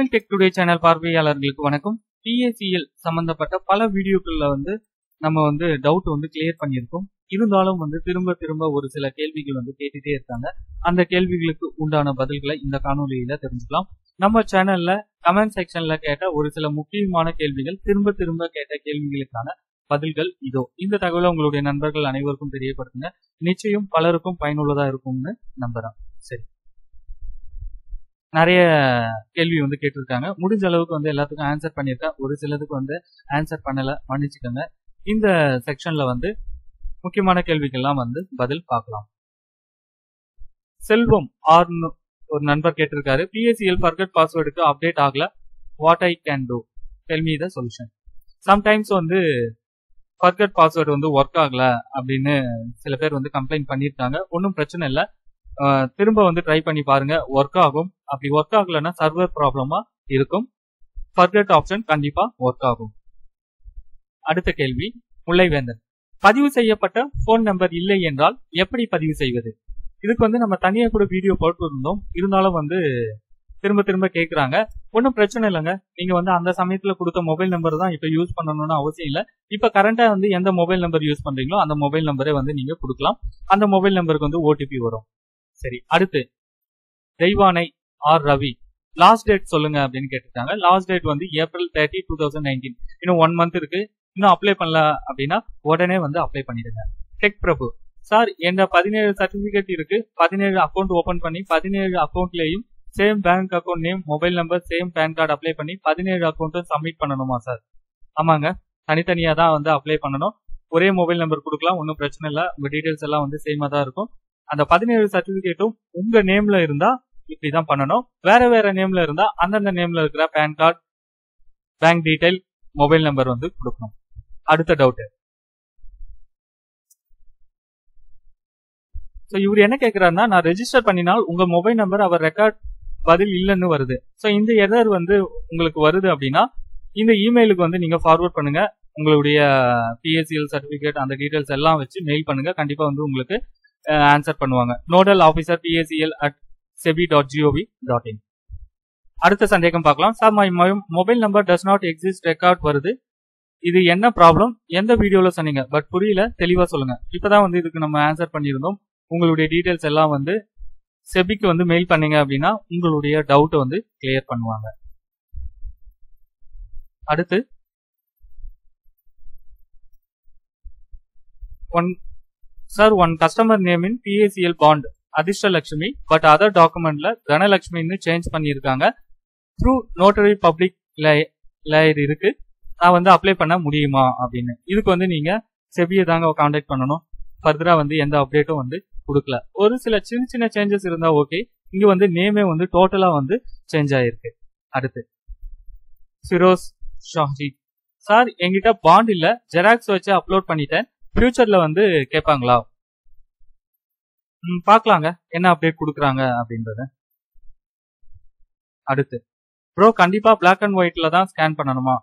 டெக்மில் tech today channel பார்வையாளர்களுக்கு வணக்கம். PSCL சம்பந்தப்பட்ட பல வீடியோக்கள்ல வந்து நம்ம வந்து டவுட் வந்து கிளியர் பண்ணியிருக்கோம். இருந்தாலும் வந்து திரும்ப திரும்ப ஒரு சில கேள்விகள் வந்து கேட்டுட்டே இருக்காங்க. அந்த கேள்விகளுக்கு உண்டான பதில்களை இந்த காணொலியில தெரிஞ்சுக்கலாம். நம்ம சேனல்ல கமெண்ட் செக்ஷன்ல கேட்ட ஒரு சில முக்கியமான கேள்விகள் திரும்ப திரும்ப கேட்ட கேள்விகளுக்கான பதில்கள் இதோ. இந்த தகவலை உங்களுடைய நண்பர்கள் அனைவருக்கும் தெரியப்படுத்துங்க. நிச்சயம் பலருக்கும் பயனுள்ளதா இருக்கும்னு நம்புறேன். சரி. நிறைய கேள்வி வந்து கேட்டிருக்காங்க. முடிஞ்ச அளவுக்கு வந்து எல்லாத்துக்கும் ஆன்சர் பண்ணியிருக்கேன். ஒரு சிலதுக்கு வந்து ஆன்சர் பண்ணல. மன்னிச்சுக்கோங்க. இந்த செக்ஷன்ல வந்து முக்கியமான கேள்விக்கெல்லாம் வந்து பதில் பார்க்கலாம். செல்வம் ஆர்னு ஒரு நண்பர் கேட்டிருக்காரு. பிஎஸ்சிஎல் ஃபர்கட் பாஸ்வேர்டுக்கு அப்டேட் ஆகல. What I can do tell me the solution sometimes வந்து ஃபர்கட் பாஸ்வேர்டு வந்து ஒர்க் ஆகல அப்படின்னு சில பேர் வந்து கம்ப்ளைண்ட் பண்ணியிருக்காங்க. ஒன்றும் பிரச்சனை இல்லை. திரும்ப வந்து ட்ரை பண்ணி பாருங்க. ஒர்க் ஆகும். அப்படி ஒர்க் ஆகலைன்னா சர்வர் ப்ராப்ளமா இருக்கும். ஃபர்கட் ஆப்ஷன் கண்டிப்பா ஒர்க் ஆகும். அடுத்த கேள்வி முல்லைவேந்தன். பதிவு செய்யப்பட்ட போன் நம்பர் இல்லை என்றால் எப்படி பதிவு செய்வது? இதுக்கு வந்து நம்ம தனியா கூட வீடியோ போட்டுருந்தோம். இருந்தாலும் வந்து திரும்ப திரும்ப கேட்குறாங்க ஒன்றும் பிரச்சனை இல்லைங்க. நீங்கள் வந்து அந்த சமயத்தில் கொடுத்த மொபைல் நம்பர் தான் இப்போ யூஸ் பண்ணணும்னு அவசியம் இல்லை. இப்போ கரண்ட்டாக வந்து எந்த மொபைல் நம்பர் யூஸ் பண்ணுறீங்களோ அந்த மொபைல் நம்பரை வந்து நீங்கள் கொடுக்கலாம். அந்த மொபைல் நம்பருக்கு வந்து ஓடிபி வரும். சரி அடுத்து. Deivanai R. Ravi. Last date சொல்லுங்க அப்படின்னு கேட்டிருக்காங்க லாஸ்ட் டேட் வந்து April thirty two thousand nineteen இன்னும் ஒன் மந்த் இருக்கு. இன்னும் அப்ளை பண்ணல அப்படின்னா உடனே வந்து அப்ளை பண்ணிடுங்க. டெக் பிரபு. சார் என்ற பதினேழு சர்டிபிகேட் இருக்கு. பதினேழு அக்கௌண்ட் ஓபன் பண்ணி பதினேழு அக்கௌண்ட்லயும் same bank account name mobile number same PAN card apply பண்ணி பதினேழு அக்கௌண்ட்டும் சப்மிட் பண்ணணுமா சார் ஆமாங்க. தனித்தனியா தான் வந்து அப்ளை பண்ணணும். ஒரே மொபைல் நம்பர் கொடுக்கலாம். ஒன்றும் பிரச்சனை இல்லை. உங்க டீடைல்ஸ் எல்லாம் வந்து சேமா தான் இருக்கும். அந்த பதினேழு சர்டிபிகேட்டும் உங்க நேம்ல இருந்தா இப்படிதான் பண்ணணும். வேற வேற நேம்ல இருந்தா அந்தந்த நேம்ல இருக்கிற PAN card bank detail mobile number வந்து கொடுக்கணும். அடுத்த டவுட் ஸோ இவர் என்ன கேட்கிறாருன்னா நான் ரெஜிஸ்டர் பண்ணினால் உங்க மொபைல் நம்பர் அவர் ரெக்கார்ட் பதில் இல்லைன்னு வருது. ஸோ இந்த எரர் வந்து உங்களுக்கு வருது அப்படின்னா இந்த இமெயிலுக்கு வந்து நீங்க ஃபார்வர்ட் பண்ணுங்க. உங்களுடைய பிஎஸ்சிஎல் சர்டிபிகேட் அந்த டீடைல்ஸ் எல்லாம் வச்சு மெயில் பண்ணுங்க. கண்டிப்பா வந்து உங்களுக்கு ஆன்சர் பண்ணுவாங்க. Nodal officer BSCL at SEBI dot G O V dot in அடுத்த சந்தேகம் பார்க்கலாம். Sir my mobile number does not exist record வருது. இது என்ன ப்ராப்ளம் எந்த வீடியோல சொன்னீங்க? பட் புரியல தெளிவா சொல்லுங்க. இப்பதான் வந்து இதுக்கு நம்ம ஆன்சர் பண்ணியிருந்தோம். உங்களுடைய டீடைல்ஸ் எல்லாம் வந்து செபிக்கு வந்து மெயில் பண்ணீங்க அப்படின்னா உங்களுடைய டவுட் வந்து கிளியர் பண்ணுவாங்க. அடுத்து one sir one customer name in PACL bond Adhirshtalakshmi but other டாக்குமெண்ட்ல தனலட்சுமின்னு சேஞ்ச் பண்ணியிருக்காங்க த்ரூ நோட்டரி பப்ளிக் லேயர் இருக்கு. நான் வந்து அப்ளை பண்ண முடியுமா அப்படின்னு. இதுக்கு வந்து நீங்க செபியை தாங்க கான்டாக்ட் பண்ணணும். ஃபர்தரா வந்து எந்த அப்டேட்டும் வந்து கொடுக்கல. ஒரு சில சின்ன சின்ன சேஞ்சஸ் இருந்தா ஓகே இங்க வந்து நேமே வந்து டோட்டலா வந்து சேஞ்ச் ஆயிருக்கு. அடுத்து. ஃபிரோஸ் ஷாஹி சார் எங்கிட்ட பாண்ட் இல்ல. ஜெராக்ஸ் வச்சு அப்லோட் பண்ணிட்டேன். ஃபியூச்சர்ல வந்து கேட்பாங்களா? பார்க்கலாங்க. என்ன அப்டேட் கொடுக்குறாங்க அப்படின்றத. அடுத்து. ப்ரோ கண்டிப்பா பிளாக் அண்ட் ஒயிட்ல தான் ஸ்கேன் பண்ணணுமா?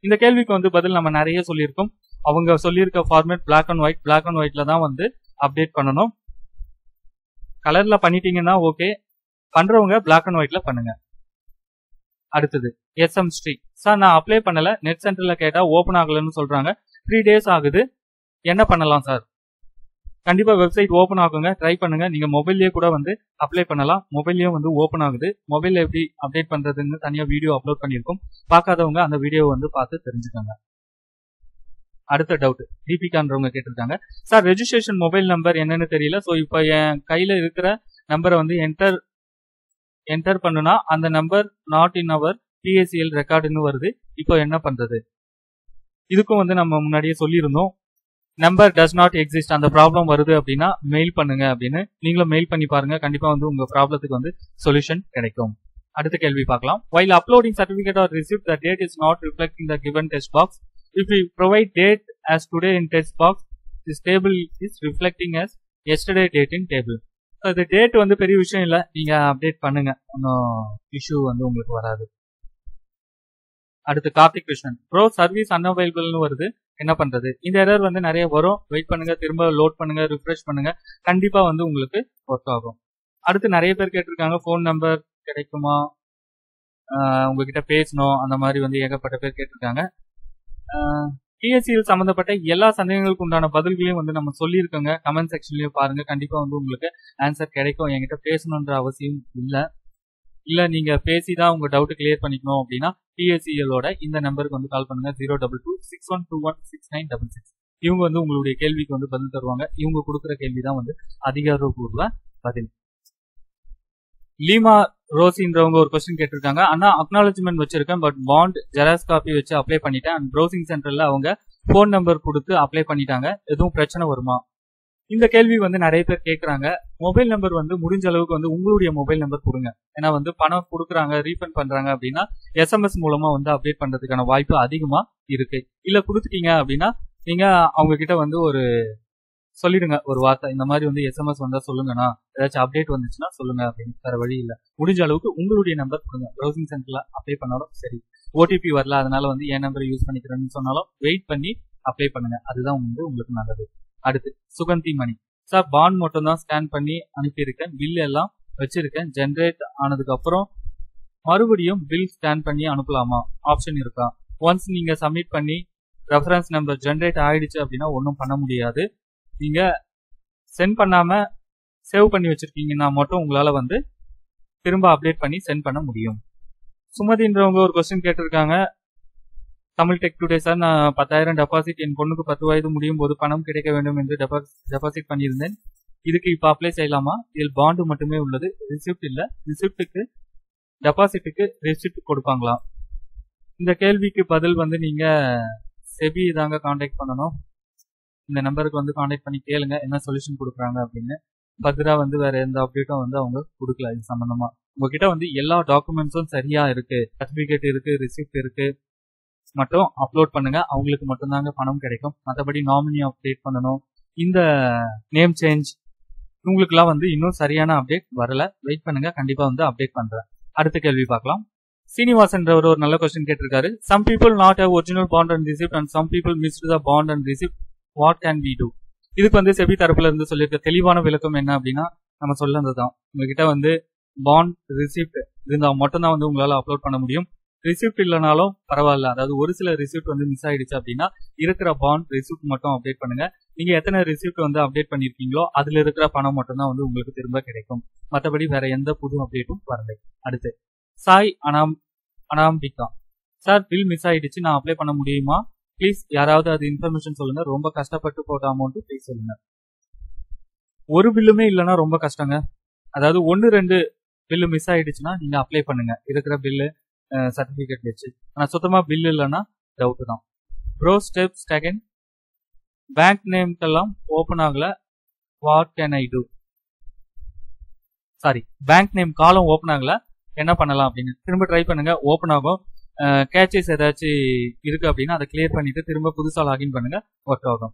இந்த கேள்விக்கு வந்து பதில் நம்ம நிறைய சொல்லியிருக்கோம். அவங்க சொல்லியிருக்க format black and white black and ஒயிட்ல தான் வந்து அப்டேட் பண்ணணும். கலர்ல பண்ணிட்டீங்கன்னா ஓகே பண்றவங்க பிளாக் அண்ட் ஒயிட்ல பண்ணுங்க. அடுத்தது எஸ்எம் ஸ்ரீ சார் நான் அப்ளை பண்ணல. நெட் சென்டர்ல கேட்டா ஓபன் ஆகலன்னு சொல்றாங்க. த்ரீ டேஸ் ஆகுது. என்ன பண்ணலாம் சார் கண்டிப்பா வெப்சைட் ஓபன் ஆகுங்க. ட்ரை பண்ணுங்க. நீங்க மொபைல்லயே கூட வந்து அப்ளை பண்ணலாம். மொபைல்லயும் வந்து ஓபன் ஆகுது. மொபைல் எப்படி அப்டேட் பண்றதுன்னு தனியா வீடியோ அப்லோட் பண்ணியிருக்கோம். பார்க்காதவங்க அந்த வீடியோ வந்து பார்த்து தெரிஞ்சுக்கோங்க. அடுத்த டவுட் தீபிகான்றவங்க கேட்டிருக்காங்க. சார் ரெஜிஸ்ட்ரேஷன் மொபைல் நம்பர் என்னன்னு தெரியல. ஸோ இப்போ என் கையில இருக்கிற நம்பரை வந்து என்டர் என்டர் பண்ணுனா அந்த number not in our BSCL ரெக்கார்டுன்னு வருது. இப்போ என்ன பண்றது? இதுக்கும் வந்து நம்ம முன்னாடியே சொல்லியிருந்தோம். நம்பர் டஸ் நாட் எக்ஸிஸ்ட் அந்த ப்ராப்ளம் வருது அப்படின்னா மெயில் பண்ணுங்க அப்படின்னு. நீங்களும் மெயில் பண்ணி பாருங்க. கண்டிப்பா வந்து உங்க ப்ராப்ளத்துக்கு வந்து சொல்யூஷன் கிடைக்கும். அடுத்த கேள்வி பார்க்கலாம். While uploading certificate or receipt the date is not reflecting the given text box if you provide date as today in text box this table is reflecting as yesterday date in table so இது date வந்து பெரிய விஷயம் இல்லை. நீங்க update பண்ணுங்க. ஒன்றும் issue வந்து உங்களுக்கு வராது. அடுத்து கார்த்திக் கிருஷ்ணன். ப்ரோ சர்வீஸ் அன்அவைலபிள்னு வருது. என்ன பண்றது? இந்த எரர் வந்து நிறைய வரும். வெயிட் பண்ணுங்க திரும்ப லோட் பண்ணுங்க ரிஃப்ரெஷ் பண்ணுங்க. கண்டிப்பா வந்து உங்களுக்கு ஒர்க் ஆகும். அடுத்து நிறைய பேர் கேட்டிருக்காங்க ஃபோன் நம்பர் கிடைக்குமா? உங்ககிட்ட பேசணும். அந்த மாதிரி வந்து ஏகப்பட்ட பேர் கேட்டிருக்காங்க. பிஎஸ்சியில் சம்மந்தப்பட்ட எல்லா சந்தேகங்களுக்கு உண்டான பதில்களையும் வந்து நம்ம சொல்லியிருக்கோங்க. கமெண்ட் செக்ஷன்லயும் பாருங்க. கண்டிப்பா வந்து உங்களுக்கு ஆன்சர் கிடைக்கும். என்கிட்ட பேசணுன்ற அவசியம் இல்லை. இல்ல நீங்க பேசி தான் உங்க டவுட் கிளியர் பண்ணிக்கணும் அப்படின்னா பிஎஸ்சிஎலோட இந்த நம்பருக்கு வந்து கால் பண்ணுங்க. Zero double two six one two one six nine double six இவங்க வந்து உங்களுடைய கேள்விக்கு வந்து பதில் தருவாங்க. இவங்க கொடுக்குற கேள்வி தான் வந்து அதிகாரப்பூர்வ பதில். லீமா ரோசின்றவங்க ஒரு கொஸ்டின் கேட்டிருக்காங்க. ஆனா அக்னாலஜ்மெண்ட் வச்சிருக்கேன் பட் பாண்ட் ஜெராக்ஸ் காப்பி வச்சு அப்ளை பண்ணிட்டேன். அண்ட் ப்ரௌசிங் சென்டர்ல அவங்க ஃபோன் நம்பர் கொடுத்து அப்ளை பண்ணிட்டாங்க. எதுவும் பிரச்சனை வருமா? இந்த கேள்வி வந்து நிறைய பேர் கேட்கறாங்க மொபைல் நம்பர் வந்து முடிஞ்ச அளவுக்கு வந்து உங்களுடைய மொபைல் நம்பர் கொடுங்க. ஏன்னா வந்து பணம் கொடுக்குறாங்க ரீஃபண்ட் பண்றாங்க அப்படின்னா எஸ்எம்எஸ் மூலமா வந்து அப்டேட் பண்றதுக்கான வாய்ப்பு அதிகமா இருக்கு. இல்ல கொடுத்துட்டீங்க அப்படின்னா நீங்க அவங்க கிட்ட வந்து ஒரு சொல்லிடுங்க ஒரு வார்த்தை. இந்த மாதிரி வந்து எஸ்எம்எஸ் வந்தா சொல்லுங்கண்ணா. ஏதாச்சும் அப்டேட் வந்துச்சுன்னா சொல்லுங்க அப்படின்னு வேற வழி இல்ல. முடிஞ்ச அளவுக்கு உங்களுடைய நம்பர் கொடுங்க. ப்ரௌசிங் சென்டர்ல அப்ளை பண்ணாலும் சரி. ஓடிபி வரல அதனால வந்து என் நம்பரை யூஸ் பண்ணிக்கிறேன்னு சொன்னாலும் வெயிட் பண்ணி அப்ளை பண்ணுங்க. அதுதான் வந்து உங்களுக்கு நல்லது. அடுத்து சுகந்தி மணி. சார் பாண்ட் மட்டும் தான் ஸ்கேன் பண்ணி அனுப்பியிருக்கேன். பில் எல்லாம் வச்சிருக்கேன். ஜென்ரேட் ஆனதுக்கு அப்புறம் மறுபடியும் பில் ஸ்கேன் பண்ணி அனுப்பலாமா? ஆப்ஷன் இருக்கா? ஒன்ஸ் நீங்க சப்மிட் பண்ணி ரெஃபரன்ஸ் நம்பர் ஜென்ரேட் ஆயிடுச்சு அப்படின்னா ஒன்றும் பண்ண முடியாது. நீங்க சென்ட் பண்ணாம சேவ் பண்ணி வச்சிருக்கீங்கன்னா மட்டும் உங்களால வந்து திரும்ப அப்டேட் பண்ணி சென்ட் பண்ண முடியும். சுமதின்றவங்க ஒரு கொஸ்டின் கேட்டிருக்காங்க. தமிழ் டெக் டுடே சார் நான் பத்தாயிரம் டெபாசிட் என் பொண்ணுக்கு பத்து வயது முடியும் போது பணம் கிடைக்க வேண்டும் என்று டெபாசிட் பண்ணியிருந்தேன். இதுக்கு இப்ப அப்ளை செய்யலாமா? இதில் பாண்டு மட்டுமே உள்ளது. ரிசிப்ட் இல்ல. ரிசிப்டுக்கு டெபாசிட்டுக்கு ரிசிப்ட் கொடுப்பாங்களா? இந்த கேள்விக்கு பதில் வந்து நீங்க செபி தாங்க காண்டாக்ட் பண்ணணும். இந்த நம்பருக்கு வந்து காண்டாக்ட் பண்ணி கேளுங்க. என்ன சொல்யூஷன் கொடுக்குறாங்க அப்படின்னு. பத்ரா வந்து வேற எந்த அப்டேட்டும் வந்து அவங்க கொடுக்கல இது சம்பந்தமா. உங்ககிட்ட வந்து எல்லா டாக்குமெண்ட்ஸும் சரியா இருக்கு. சர்டிபிகேட் இருக்கு ரிசிப்ட் இருக்கு. மட்டும் அப்லோட் பண்ணுங்க. அவங்களுக்கு மட்டும்தாங்க பணம் கிடைக்கும். மற்றபடி நாமினி அப்டேட் பண்ணணும். இந்த நேம் சேஞ்ச் உங்களுக்குலாம் வந்து இன்னும் சரியான அப்டேட் வரல. வெயிட் பண்ணுங்க. கண்டிப்பா வந்து அப்டேட் பண்றேன். அடுத்த கேள்வி பார்க்கலாம். சீனிவாசன்றவர் ஒரு நல்ல கொஸ்டின் கேட்டிருக்காரு. Some people not have original bond and receipt and some people missed the bond and receipt what can we do இதுக்கு வந்து செபி தரப்புல இருந்து சொல்லியிருக்க தெளிவான விளக்கம் என்ன அப்படின்னா நம்ம சொல்லதான் உங்ககிட்ட வந்து பாண்ட் ரிசிப்ட் இருந்தால் மட்டும்தான் வந்து உங்களால அப்லோட் பண்ண முடியும். ரிசிப்ட் இல்லைனாலும் பரவாயில்ல. அதாவது ஒரு சில ரிசிப்ட் வந்து மிஸ் ஆயிடுச்சு அப்படின்னா இருக்கிற பாண்ட் ரிசிப்ட் மட்டும் அப்டேட் பண்ணுங்க. நீங்க எத்தனை ரிசிப்ட் வந்து அப்டேட் பண்ணிருக்கீங்களோ அதுல இருக்கிற பணம் மட்டும் தான் வந்து உங்களுக்கு திரும்ப கிடைக்கும். மற்றபடி வேற எந்த புது அப்டேட்டும் வரலை. அடுத்து Sai Anam Anambika. Sir bill miss ஆயிடுச்சு. நான் அப்ளை பண்ண முடியுமா? ப்ளீஸ் யாராவது அது இன்ஃபர்மேஷன் சொல்லுங்க. ரொம்ப கஷ்டப்பட்டு போட்ட அமௌண்ட் ப்ளீஸ் சொல்லுங்க. ஒரு பில்லுமே இல்லைன்னா ரொம்ப கஷ்டங்க. அதாவது ஒன்னு ரெண்டு பில்லு மிஸ் ஆயிடுச்சுன்னா நீங்க அப்ளை பண்ணுங்க. இருக்கிற பில்லு சர்டிபிகேட் வச்சு. ஆனால் சுத்தமாக பில் இல்லைன்னா டவுட்டு தான். ப்ரோ ஸ்டெப்ஸ் செகண்ட் பேங்க் நேம்க்கெல்லாம் ஓப்பன் ஆகல. What can I do sorry bank name column open ஆகல. என்ன பண்ணலாம் அப்படின்னு. திரும்ப ட்ரை பண்ணுங்க. ஓப்பன் ஆகும். கேச்சஸ் ஏதாச்சும் இருக்கு அப்படின்னா அதை கிளியர் பண்ணிட்டு திரும்ப புதுசாக லாகின் பண்ணுங்க. ஒர்க் ஆகும்.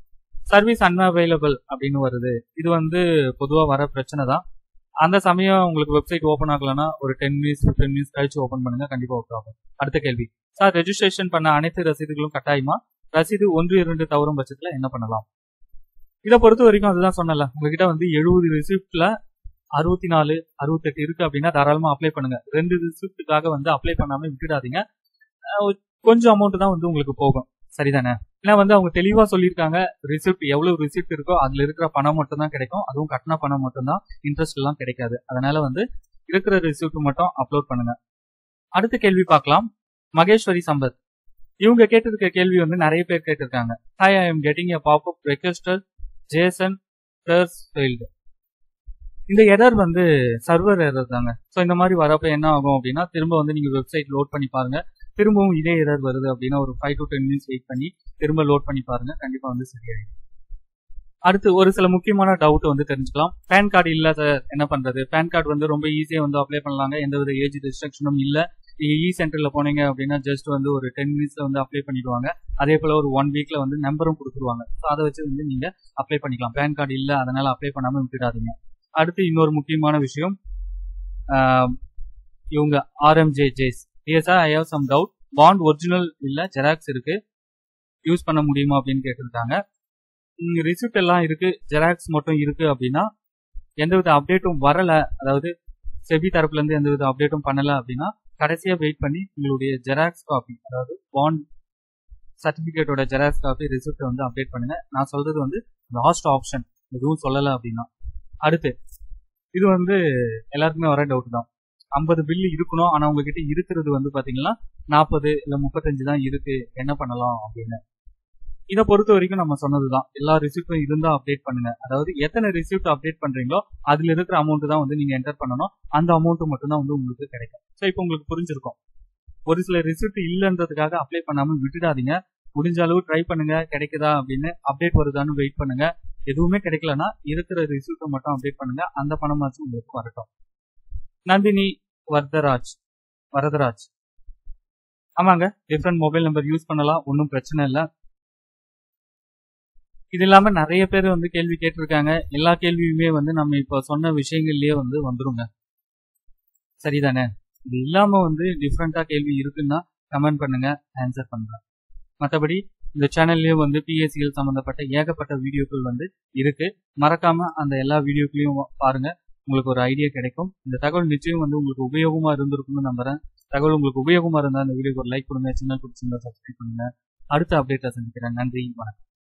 சர்வீஸ் அன்அவைலபிள் அப்படின்னு வருது. இது வந்து பொதுவாக வர பிரச்சனை தான். அந்த சமயம் உங்களுக்கு வெப்சைட் ஓப்பன் ஆகலன்னா ஒரு டென் மினிட்ஸ் ஃபிஃப்டின் மினிட்ஸ் கழிச்சு ஓப்பன் பண்ணுங்க. கண்டிப்பா ஒர்க் ஆகும். அடுத்த கேள்வி. சார் ரெஜிஸ்ட்ரேஷன் பண்ண அனைத்து ரசீதுகளும் கட்டாயமா? ரசீது ஒன்று இரண்டு தவறும் பட்சத்துல என்ன பண்ணலாம்? இதை பொறுத்த வரைக்கும் அதுதான் சொன்னல உங்ககிட்ட வந்து எழுபது ரிசிப்ட்ல அறுபத்தி நாலு அறுபத்தெட்டு இருக்கு அப்படின்னா தாராளமா அப்ளை பண்ணுங்க. ரெண்டு ரிசிப்டுக்காக வந்து அப்ளை பண்ணாம விட்டுடாதீங்க. கொஞ்சம் அமௌண்ட் தான் வந்து உங்களுக்கு போகும். சரிதானே? ஏன்னா வந்து அவங்க தெளிவா சொல்லியிருக்காங்க ரிசிப்ட் எவ்வளவு ரிசிப்ட் இருக்கோ அதுல இருக்கிற பணம் மட்டும் தான் கிடைக்கும். அதுவும் கட்டின பணம் மட்டும் தான் இன்ட்ரெஸ்ட் எல்லாம் கிடைக்காது. அதனால வந்து இருக்கிற ரிசிப்ட் மட்டும் அப்லோட் பண்ணுங்க. அடுத்த கேள்வி பார்க்கலாம். மகேஸ்வரி சம்பத். இவங்க கேட்டிருக்க கேள்வி வந்து நிறைய பேர் கேட்டிருக்காங்க. Hi I am getting a pop up requester JSON failed இந்த எரர் வந்து சர்வர் எரர் தாங்க. ஸோ இந்த மாதிரி வரப்ப என்ன ஆகும் அப்படின்னா திரும்ப வந்து நீங்க வெப்சைட் லோட் பண்ணி பாருங்க. திரும்பவும் இதே எரர் வருது அப்படின்னா ஒரு five to ten minutes wait பண்ணி திரும்ப லோட் பண்ணி பாருங்க. கண்டிப்பா வந்து சரியாயிடும். அடுத்து ஒரு சில முக்கியமான டவுட் வந்து தெரிஞ்சுக்கலாம். பேன் கார்டு இல்லாத என்ன பண்றது? பேன் கார்டு வந்து ரொம்ப ஈஸியா வந்து அப்ளை பண்ணலாங்க. எந்த வித ஏஜ் ரெஸ்ட்ரிக்ஷனும் இல்ல. நீங்க இ சென்டர்ல போனீங்க அப்படின்னா ஜஸ்ட் வந்து ஒரு டென் மினிட்ஸ்ல வந்து அப்ளை பண்ணிடுவாங்க. அதே போல ஒரு ஒன் வீக்ல வந்து நம்பரும் கொடுத்துருவாங்க. ஸோ அதை வச்சு வந்து நீங்க அப்ளை பண்ணிக்கலாம். பேன் கார்டு இல்ல அதனால அப்ளை பண்ணாம விட்டுடாதீங்க. அடுத்து இன்னொரு முக்கியமான விஷயம். இவங்க R M J ஜேஸ் yes I have some doubt bond original இல்லை ஜெராக்ஸ் இருக்கு. யூஸ் பண்ண முடியுமா அப்படின்னு கேட்டிருக்காங்க ரிசிப்ட் எல்லாம் இருக்கு. ஜெராக்ஸ் மட்டும் இருக்கு அப்படின்னா எந்தவித அப்டேட்டும் வரல. அதாவது செபி தரப்புல இருந்து எந்தவித அப்டேட்டும் பண்ணல அப்படின்னா கடைசியாக வெயிட் பண்ணி உங்களுடைய ஜெராக்ஸ் காப்பி அதாவது பாண்ட் சர்டிபிகேட்டோட ஜெராக்ஸ் காப்பி ரிசிப்டை வந்து அப்டேட் பண்ணுங்க. நான் சொல்றது வந்து லாஸ்ட் ஆப்ஷன் எதுவும் சொல்லலை அப்படின்னா. அடுத்து இது வந்து எல்லாருக்குமே வர டவுட் தான். ஐம்பது பில்லு இருக்கணும். ஆனால் உங்ககிட்ட இருக்கிறது வந்து பாத்தீங்கன்னா நாற்பது இல்லை முப்பத்தஞ்சு தான் இருக்கு. என்ன பண்ணலாம் அப்படின்னு. இதை பொறுத்த வரைக்கும் நம்ம சொன்னதுதான். எல்லா ரிசிப்டும் இருந்தா அப்டேட் பண்ணுங்க. அதாவது எத்தனை ரிசிப்ட் அப்டேட் பண்றீங்களோ அதுல இருக்கிற அமௌண்ட் தான் வந்து நீங்க என்டர் பண்ணணும். அந்த அமௌண்ட் மட்டும் தான் வந்து உங்களுக்கு கிடைக்கும். ஸோ இப்போ உங்களுக்கு புரிஞ்சிருக்கும். ஒரு சில ரிசிப்ட் இல்லைன்றதுக்காக அப்ளை பண்ணாம விட்டுடாதீங்க. முடிஞ்ச அளவு ட்ரை பண்ணுங்க. கிடைக்குதா அப்படின்னு அப்டேட் வருதான்னு வெயிட் பண்ணுங்க. எதுவுமே கிடைக்கலன்னா இருக்கிற ரிசிப்ட்டை மட்டும் அப்டேட் பண்ணுங்க. அந்த பணமாச்சும் உங்களுக்கு வரட்டும். நந்தினி வரதராஜ். வரதராஜ். ஆமாங்க டிஃப்ரெண்ட் மொபைல் நம்பர் யூஸ் பண்ணலாம் ஒன்றும் பிரச்சனை இல்லை. இது இல்லாமல் நிறைய பேர் வந்து கேள்வி கேட்டிருக்காங்க. எல்லா கேள்வியுமே வந்து நம்ம இப்போ சொன்ன விஷயங்கள்லேயே வந்து வந்துருங்க. சரிதானே? இது இல்லாமல் வந்து டிஃப்ரெண்ட்டாக கேள்வி இருக்குன்னா கமெண்ட் பண்ணுங்க ஆன்சர் பண்ணுறேன் மற்றபடி இந்த சேனல்லையும் வந்து பிஎஸ்சிஎல் சம்மந்தப்பட்ட ஏகப்பட்ட வீடியோக்கள் வந்து இருக்கு. மறக்காம அந்த எல்லா வீடியோக்களையும் பாருங்க. உங்களுக்கு ஒரு ஐடியா கிடைக்கும். இந்த தகவல் நிச்சயம் வந்து உங்களுக்கு உபயோகமா இருந்திருக்கும்னு நம்புறேன். தகவல் உங்களுக்கு உபயோகமா இருந்தா அந்த வீடியோக்கு ஒரு லைக் கொடுங்க. சின்ன பிடிச்சிருந்தா சப்ஸ்கிரைப் பண்ணுங்க. அடுத்த அப்டேட்டை சந்திக்கிறேன். நன்றி. வணக்கம்.